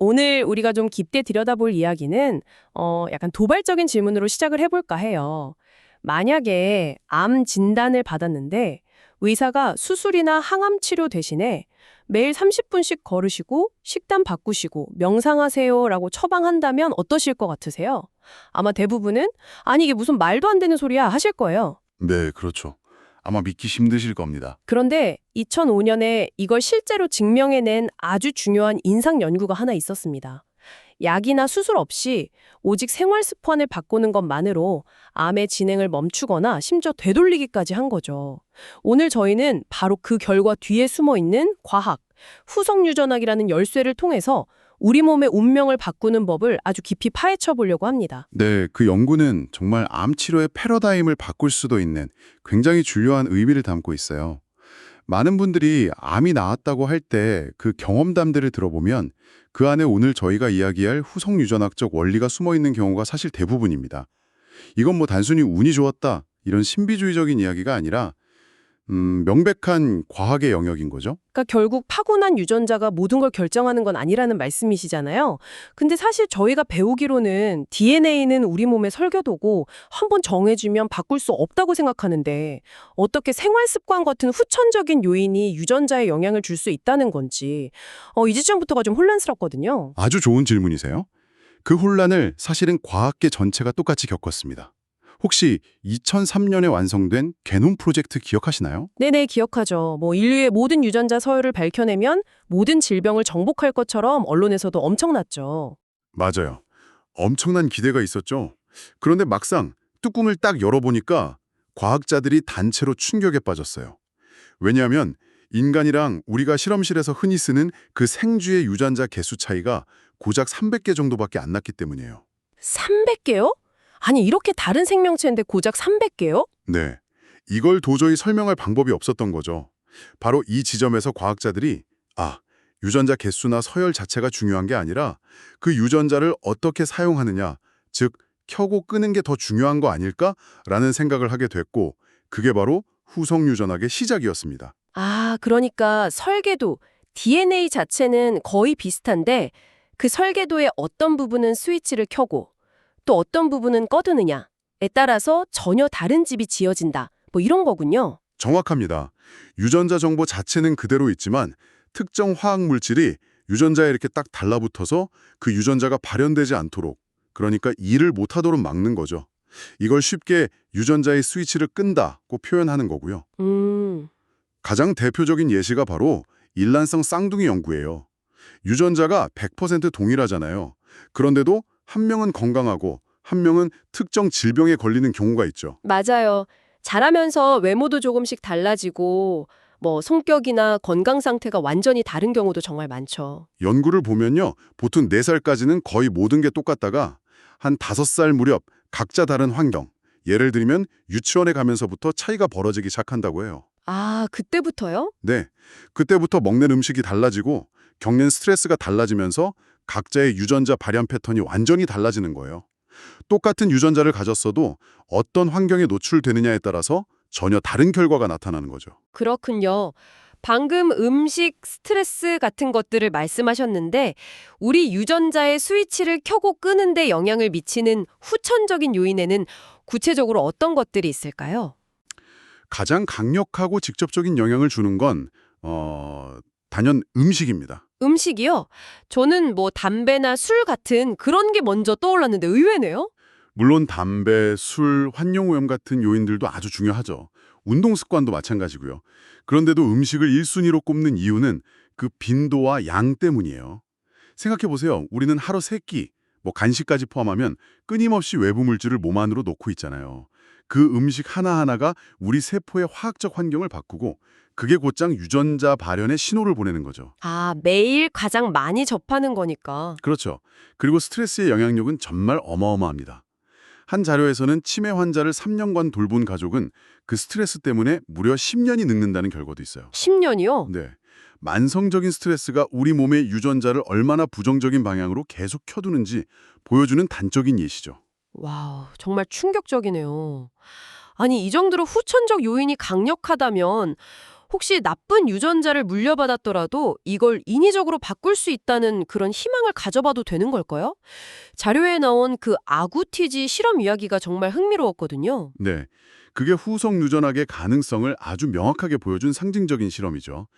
오늘 우리가 좀 깊게 들여다볼 이야기는 어, 약간 도발적인 질문으로 시작을 해볼까 해요. 만약에 암 진단을 받았는데 의사가 수술이나 항암 치료 대신에 매일 30분씩 걸으시고 식단 바꾸시고 명상하세요라고 처방한다면 어떠실 것 같으세요? 아마 대부분은 아니 이게 무슨 말도 안 되는 소리야 하실 거예요. 네, 그렇죠. 아마 믿기 힘드실 겁니다. 그런데 2005년에 이걸 실제로 증명해낸 아주 중요한 인상 연구가 하나 있었습니다. 약이나 수술 없이 오직 생활 습관을 바꾸는 것만으로 암의 진행을 멈추거나 심지어 되돌리기까지 한 거죠. 오늘 저희는 바로 그 결과 뒤에 숨어 있는 과학, 후속 유전학이라는 열쇠를 통해서 우리 몸의 운명을 바꾸는 법을 아주 깊이 파헤쳐 보려고 합니다. 네, 그 연구는 정말 암 치료의 패러다임을 바꿀 수도 있는 굉장히 중요한 의미를 담고 있어요. 많은 분들이 암이 나았다고 할 때 그 경험담들을 들어보면 그 안에 오늘 저희가 이야기할 후속 유전학적 원리가 숨어 있는 경우가 사실 대부분입니다. 이건 뭐 단순히 운이 좋았다 이런 신비주의적인 이야기가 아니라 음, 명백한 과학의 영역인 거죠. 그러니까 결국 파고난 유전자가 모든 걸 결정하는 건 아니라는 말씀이시잖아요. 근데 사실 저희가 배우기로는 DNA는 우리 몸의 설계도고 한번 정해지면 바꿀 수 없다고 생각하는데 어떻게 생활 습관 같은 후천적인 요인이 유전자에 영향을 줄 수 있다는 건지 어, 이 지점부터가 좀 혼란스럽거든요. 아주 좋은 질문이세요. 그 혼란을 사실은 과학계 전체가 똑같이 겪었습니다. 혹시 2003년에 완성된 게놈 프로젝트 기억하시나요? 네네 기억하죠. 뭐 인류의 모든 유전자 서열을 밝혀내면 모든 질병을 정복할 것처럼 언론에서도 엄청났죠. 맞아요. 엄청난 기대가 있었죠. 그런데 막상 뚜껑을 딱 열어보니까 과학자들이 단체로 충격에 빠졌어요. 왜냐하면 인간이랑 우리가 실험실에서 흔히 쓰는 그 생쥐의 유전자 개수 차이가 고작 300개 정도밖에 안 났기 때문이에요. 300개요? 아니 이렇게 다른 생명체인데 고작 300개요? 네. 이걸 도저히 설명할 방법이 없었던 거죠. 바로 이 지점에서 과학자들이 아, 유전자 개수나 서열 자체가 중요한 게 아니라 그 유전자를 어떻게 사용하느냐, 즉 켜고 끄는 게 더 중요한 거 아닐까라는 생각을 하게 됐고 그게 바로 후속 유전학의 시작이었습니다. 아, 그러니까 설계도, DNA 자체는 거의 비슷한데 그 설계도의 어떤 부분은 스위치를 켜고 또 어떤 부분은 꺼두느냐에 따라서 전혀 다른 집이 지어진다. 뭐 이런 거군요. 정확합니다. 유전자 정보 자체는 그대로 있지만 특정 화학 물질이 유전자에 이렇게 딱 달라붙어서 그 유전자가 발현되지 않도록 그러니까 일을 못하도록 막는 거죠. 이걸 쉽게 유전자의 스위치를 끈다고 표현하는 거고요. 음, 가장 대표적인 예시가 바로 일란성 쌍둥이 연구예요. 유전자가 100% 동일하잖아요. 그런데도 한 명은 건강하고 한 명은 특정 질병에 걸리는 경우가 있죠. 맞아요. 자라면서 외모도 조금씩 달라지고 뭐 성격이나 건강 상태가 완전히 다른 경우도 정말 많죠. 연구를 보면요. 보통 4살까지는 거의 모든 게 똑같다가 한 5살 무렵 각자 다른 환경, 예를 들면 유치원에 가면서부터 차이가 벌어지기 시작한다고 해요. 아, 그때부터요? 네, 그때부터 먹는 음식이 달라지고 겪는 스트레스가 달라지면서 각자의 유전자 발현 패턴이 완전히 달라지는 거예요. 똑같은 유전자를 가졌어도 어떤 환경에 노출되느냐에 따라서 전혀 다른 결과가 나타나는 거죠. 그렇군요. 방금 음식, 스트레스 같은 것들을 말씀하셨는데 우리 유전자의 스위치를 켜고 끄는 데 영향을 미치는 후천적인 요인에는 구체적으로 어떤 것들이 있을까요? 가장 강력하고 직접적인 영향을 주는 건 어, 단연 음식입니다. 음식이요? 저는 뭐 담배나 술 같은 그런 게 먼저 떠올랐는데 의외네요. 물론 담배, 술, 환경오염 같은 요인들도 아주 중요하죠. 운동 습관도 마찬가지고요. 그런데도 음식을 1순위로 꼽는 이유는 그 빈도와 양 때문이에요. 생각해보세요. 우리는 하루 세끼뭐 간식까지 포함하면 끊임없이 외부 물질을 몸 안으로 놓고 있잖아요. 그 음식 하나하나가 우리 세포의 화학적 환경을 바꾸고 그게 곧장 유전자 발현의 신호를 보내는 거죠. 아, 매일 가장 많이 접하는 거니까. 그렇죠. 그리고 스트레스의 영향력은 정말 어마어마합니다. 한 자료에서는 치매 환자를 3년간 돌본 가족은 그 스트레스 때문에 무려 10년이 늙는다는 결과도 있어요. 10년이요? 네. 만성적인 스트레스가 우리 몸의 유전자를 얼마나 부정적인 방향으로 계속 켜두는지 보여주는 단적인 예시죠. 와우, 정말 충격적이네요. 아니, 이 정도로 후천적 요인이 강력하다면 혹시 나쁜 유전자를 물려받았더라도 이걸 인위적으로 바꿀 수 있다는 그런 희망을 가져봐도 되는 걸까요? 자료에 나온 그 아구티지 실험 이야기가 정말 흥미로웠거든요. 네, 그게 후성 유전학의 가능성을 아주 명확하게 보여준 상징적인 실험이죠.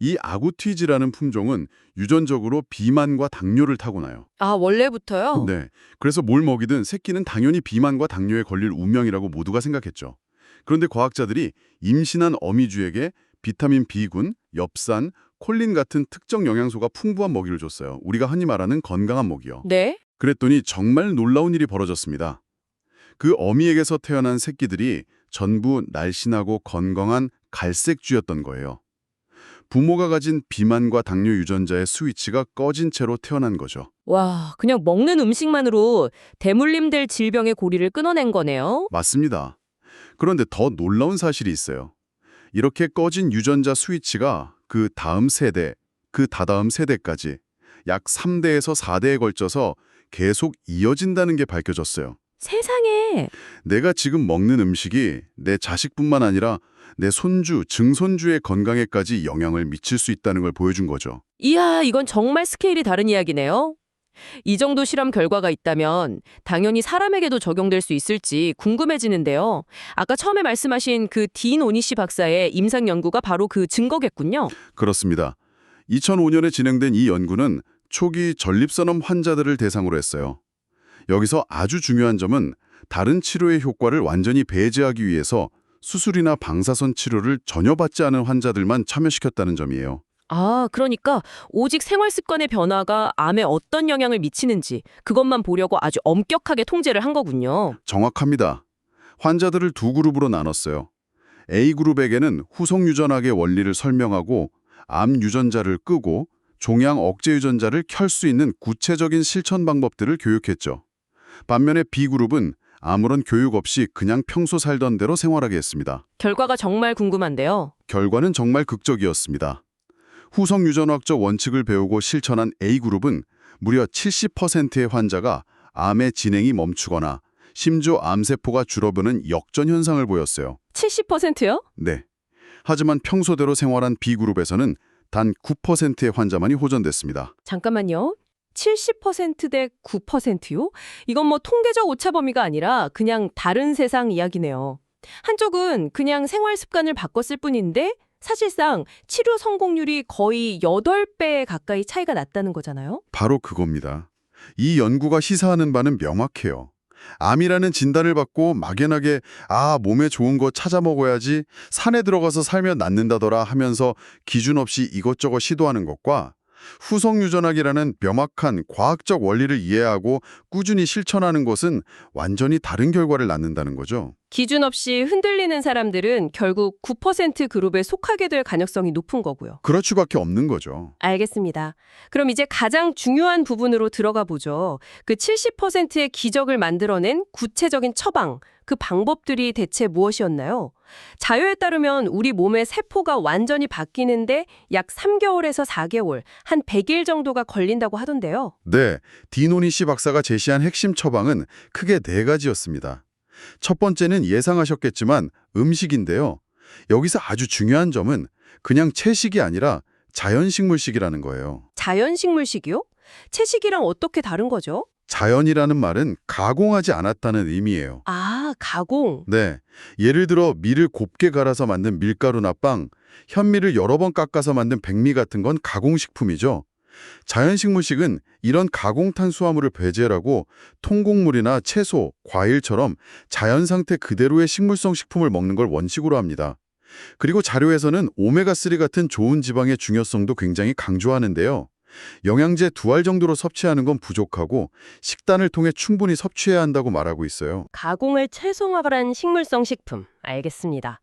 이 아구티지라는 품종은 유전적으로 비만과 당뇨를 타고나요. 아, 원래부터요? 네, 그래서 뭘 먹이든 새끼는 당연히 비만과 당뇨에 걸릴 운명이라고 모두가 생각했죠. 그런데 과학자들이 임신한 어미쥐에게 비타민 B군, 엽산, 콜린 같은 특정 영양소가 풍부한 먹이를 줬어요. 우리가 흔히 말하는 건강한 먹이요. 네. 그랬더니 정말 놀라운 일이 벌어졌습니다. 그 어미에게서 태어난 새끼들이 전부 날씬하고 건강한 갈색쥐였던 거예요. 부모가 가진 비만과 당뇨 유전자의 스위치가 꺼진 채로 태어난 거죠. 와, 그냥 먹는 음식만으로 대물림될 질병의 고리를 끊어낸 거네요. 맞습니다. 그런데 더 놀라운 사실이 있어요. 이렇게 꺼진 유전자 스위치가 그 다음 세대, 그 다다음 세대까지 약 3대에서 4대에 걸쳐서 계속 이어진다는 게 밝혀졌어요. 세상에. 내가 지금 먹는 음식이 내 자식뿐만 아니라 내 손주, 증손주의 건강에까지 영향을 미칠 수 있다는 걸 보여준 거죠. 이야, 이건 정말 스케일이 다른 이야기네요. 이 정도 실험 결과가 있다면 당연히 사람에게도 적용될 수 있을지 궁금해지는데요. 아까 처음에 말씀하신 그 딘 오니시 박사의 임상 연구가 바로 그 증거겠군요. 그렇습니다. 2005년에 진행된 이 연구는 초기 전립선암 환자들을 대상으로 했어요. 여기서 아주 중요한 점은 다른 치료의 효과를 완전히 배제하기 위해서 수술이나 방사선 치료를 전혀 받지 않은 환자들만 참여시켰다는 점이에요. 아, 그러니까 오직 생활 습관의 변화가 암에 어떤 영향을 미치는지 그것만 보려고 아주 엄격하게 통제를 한 거군요. 정확합니다. 환자들을 두 그룹으로 나눴어요. A그룹에게는 후속 유전학의 원리를 설명하고 암 유전자를 끄고 종양 억제 유전자를 켤 수 있는 구체적인 실천 방법들을 교육했죠. 반면에 B그룹은 아무런 교육 없이 그냥 평소 살던 대로 생활하게 했습니다. 결과가 정말 궁금한데요. 결과는 정말 극적이었습니다. 후성 유전학적 원칙을 배우고 실천한 A그룹은 무려 70%의 환자가 암의 진행이 멈추거나 심지어 암세포가 줄어드는 역전 현상을 보였어요. 70%요? 네. 하지만 평소대로 생활한 B그룹에서는 단 9%의 환자만이 호전됐습니다. 잠깐만요. 70%대 9%요? 이건 뭐 통계적 오차 범위가 아니라 그냥 다른 세상 이야기네요. 한쪽은 그냥 생활 습관을 바꿨을 뿐인데 사실상 치료 성공률이 거의 8배 가까이 차이가 났다는 거잖아요. 바로 그겁니다. 이 연구가 시사하는 바는 명확해요. 암이라는 진단을 받고 막연하게 아 몸에 좋은 거 찾아 먹어야지 산에 들어가서 살면 낫는다더라 하면서 기준 없이 이것저것 시도하는 것과 후성 유전학이라는 명확한 과학적 원리를 이해하고 꾸준히 실천하는 것은 완전히 다른 결과를 낳는다는 거죠. 기준 없이 흔들리는 사람들은 결국 9% 그룹에 속하게 될 가능성이 높은 거고요. 그럴 수밖에 없는 거죠. 알겠습니다. 그럼 이제 가장 중요한 부분으로 들어가 보죠. 그 70%의 기적을 만들어낸 구체적인 처방, 그 방법들이 대체 무엇이었나요? 자료에 따르면 우리 몸의 세포가 완전히 바뀌는데 약 3개월에서 4개월, 한 100일 정도가 걸린다고 하던데요. 네, 디노니 씨 박사가 제시한 핵심 처방은 크게 네 가지였습니다. 첫 번째는 예상하셨겠지만 음식인데요. 여기서 아주 중요한 점은 그냥 채식이 아니라 자연식물식이라는 거예요. 자연식물식이요? 채식이랑 어떻게 다른 거죠? 자연이라는 말은 가공하지 않았다는 의미예요. 아, 가공. 네, 예를 들어 밀을 곱게 갈아서 만든 밀가루나 빵, 현미를 여러 번 깎아서 만든 백미 같은 건 가공식품이죠. 자연식물식은 이런 가공 탄수화물을 배제하고 통곡물이나 채소, 과일처럼 자연 상태 그대로의 식물성 식품을 먹는 걸 원칙으로 합니다. 그리고 자료에서는 오메가3 같은 좋은 지방의 중요성도 굉장히 강조하는데요. 영양제 두 알 정도로 섭취하는 건 부족하고 식단을 통해 충분히 섭취해야 한다고 말하고 있어요. 가공을 최소화한 식물성 식품. 알겠습니다.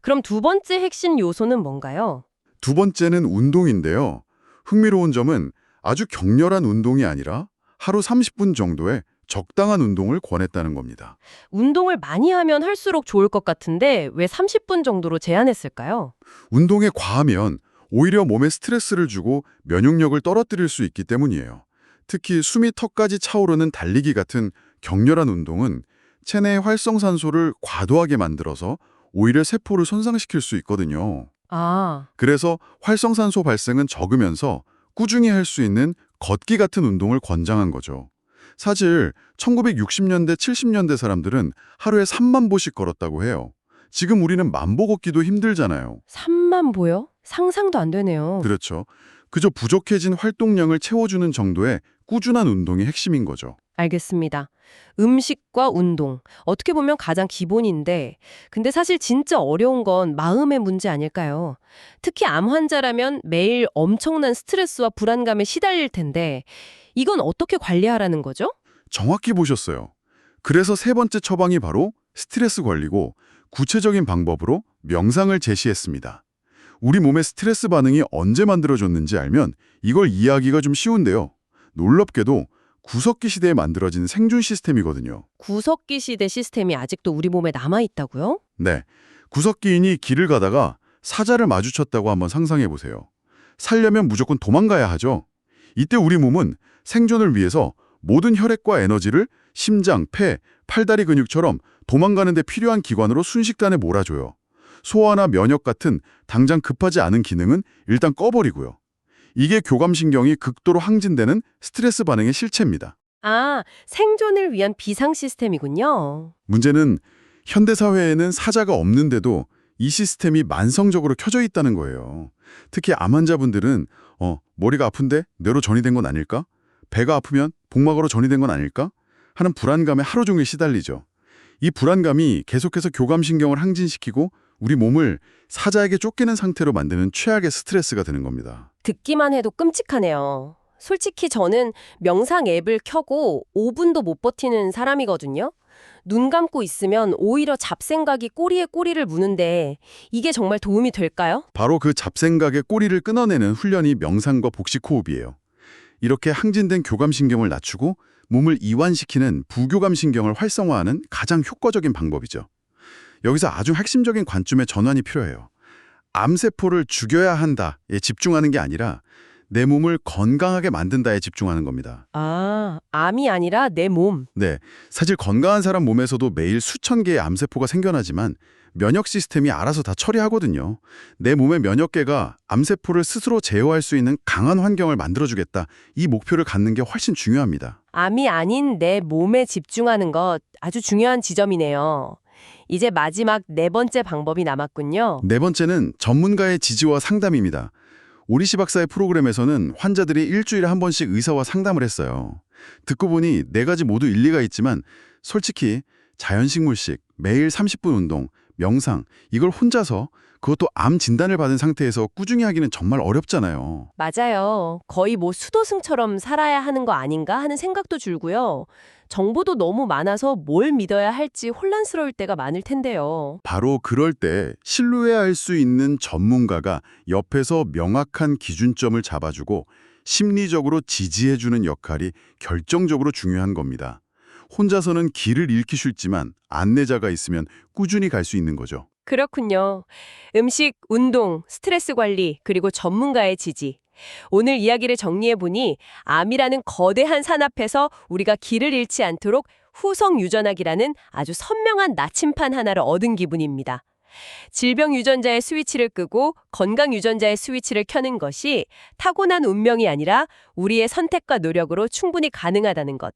그럼 두 번째 핵심 요소는 뭔가요? 두 번째는 운동인데요. 흥미로운 점은 아주 격렬한 운동이 아니라 하루 30분 정도의 적당한 운동을 권했다는 겁니다. 운동을 많이 하면 할수록 좋을 것 같은데 왜 30분 정도로 제한했을까요? 운동에 과하면 오히려 몸에 스트레스를 주고 면역력을 떨어뜨릴 수 있기 때문이에요. 특히 숨이 턱까지 차오르는 달리기 같은 격렬한 운동은 체내의 활성산소를 과도하게 만들어서 오히려 세포를 손상시킬 수 있거든요. 아, 그래서 활성산소 발생은 적으면서 꾸준히 할 수 있는 걷기 같은 운동을 권장한 거죠. 사실 1960년대, 70년대 사람들은 하루에 3만 보씩 걸었다고 해요. 지금 우리는 만보 걷기도 힘들잖아요. 3만 보여? 상상도 안 되네요. 그렇죠. 그저 부족해진 활동량을 채워주는 정도의 꾸준한 운동이 핵심인 거죠. 알겠습니다. 음식과 운동. 어떻게 보면 가장 기본인데, 근데 사실 진짜 어려운 건 마음의 문제 아닐까요? 특히 암 환자라면 매일 엄청난 스트레스와 불안감에 시달릴 텐데, 이건 어떻게 관리하라는 거죠? 정확히 보셨어요. 그래서 세 번째 처방이 바로 스트레스 관리고 구체적인 방법으로 명상을 제시했습니다. 우리 몸의 스트레스 반응이 언제 만들어졌는지 알면 이걸 이해하기가 좀 쉬운데요. 놀랍게도 구석기 시대에 만들어진 생존 시스템이거든요. 구석기 시대 시스템이 아직도 우리 몸에 남아있다고요? 네. 구석기인이 길을 가다가 사자를 마주쳤다고 한번 상상해 보세요. 살려면 무조건 도망가야 하죠. 이때 우리 몸은 생존을 위해서 모든 혈액과 에너지를 심장, 폐, 팔다리 근육처럼 도망가는 데 필요한 기관으로 순식간에 몰아줘요. 소화나 면역 같은 당장 급하지 않은 기능은 일단 꺼버리고요. 이게 교감신경이 극도로 항진되는 스트레스 반응의 실체입니다. 아, 생존을 위한 비상 시스템이군요. 문제는 현대사회에는 사자가 없는데도 이 시스템이 만성적으로 켜져 있다는 거예요. 특히 암 환자분들은 어, 머리가 아픈데 뇌로 전이된 건 아닐까? 배가 아프면 복막으로 전이된 건 아닐까? 하는 불안감에 하루 종일 시달리죠. 이 불안감이 계속해서 교감신경을 항진시키고 우리 몸을 사자에게 쫓기는 상태로 만드는 최악의 스트레스가 되는 겁니다. 듣기만 해도 끔찍하네요. 솔직히 저는 명상 앱을 켜고 5분도 못 버티는 사람이거든요. 눈 감고 있으면 오히려 잡생각이 꼬리에 꼬리를 무는데 이게 정말 도움이 될까요? 바로 그 잡생각의 꼬리를 끊어내는 훈련이 명상과 복식 호흡이에요. 이렇게 항진된 교감신경을 낮추고 몸을 이완시키는 부교감 신경을 활성화하는 가장 효과적인 방법이죠. 여기서 아주 핵심적인 관점의 전환이 필요해요. 암세포를 죽여야 한다에 집중하는 게 아니라 내 몸을 건강하게 만든다에 집중하는 겁니다. 아, 암이 아니라 내 몸. 네, 사실 건강한 사람 몸에서도 매일 수천 개의 암세포가 생겨나지만 면역 시스템이 알아서 다 처리하거든요. 내 몸의 면역계가 암세포를 스스로 제어할 수 있는 강한 환경을 만들어주겠다. 이 목표를 갖는 게 훨씬 중요합니다. 암이 아닌 내 몸에 집중하는 것 아주 중요한 지점이네요. 이제 마지막 네 번째 방법이 남았군요. 네 번째는 전문가의 지지와 상담입니다. 오리시 박사의 프로그램에서는 환자들이 일주일에 한 번씩 의사와 상담을 했어요. 듣고 보니 네 가지 모두 일리가 있지만 솔직히 자연식물식, 매일 30분 운동, 명상 이걸 혼자서 그것도 암 진단을 받은 상태에서 꾸준히 하기는 정말 어렵잖아요. 맞아요. 거의 뭐 수도승처럼 살아야 하는 거 아닌가 하는 생각도 들고요. 정보도 너무 많아서 뭘 믿어야 할지 혼란스러울 때가 많을 텐데요. 바로 그럴 때 신뢰할 수 있는 전문가가 옆에서 명확한 기준점을 잡아주고 심리적으로 지지해주는 역할이 결정적으로 중요한 겁니다. 혼자서는 길을 잃기 쉽지만 안내자가 있으면 꾸준히 갈 수 있는 거죠. 그렇군요. 음식, 운동, 스트레스 관리, 그리고 전문가의 지지. 오늘 이야기를 정리해보니 암이라는 거대한 산 앞에서 우리가 길을 잃지 않도록 후성 유전학이라는 아주 선명한 나침판 하나를 얻은 기분입니다. 질병 유전자의 스위치를 끄고 건강 유전자의 스위치를 켜는 것이 타고난 운명이 아니라 우리의 선택과 노력으로 충분히 가능하다는 것.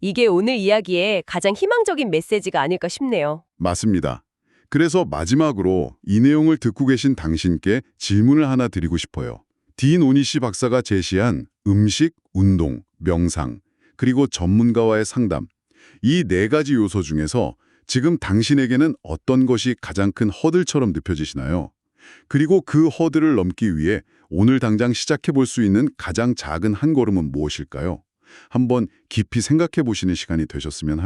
이게 오늘 이야기의 가장 희망적인 메시지가 아닐까 싶네요. 맞습니다. 그래서 마지막으로 이 내용을 듣고 계신 당신께 질문을 하나 드리고 싶어요. 딘 오니시 박사가 제시한 음식, 운동, 명상, 그리고 전문가와의 상담. 이 네 가지 요소 중에서 지금 당신에게는 어떤 것이 가장 큰 허들처럼 느껴지시나요? 그리고 그 허들을 넘기 위해 오늘 당장 시작해 볼 수 있는 가장 작은 한 걸음은 무엇일까요? 한번 깊이 생각해 보시는 시간이 되셨으면 합니다.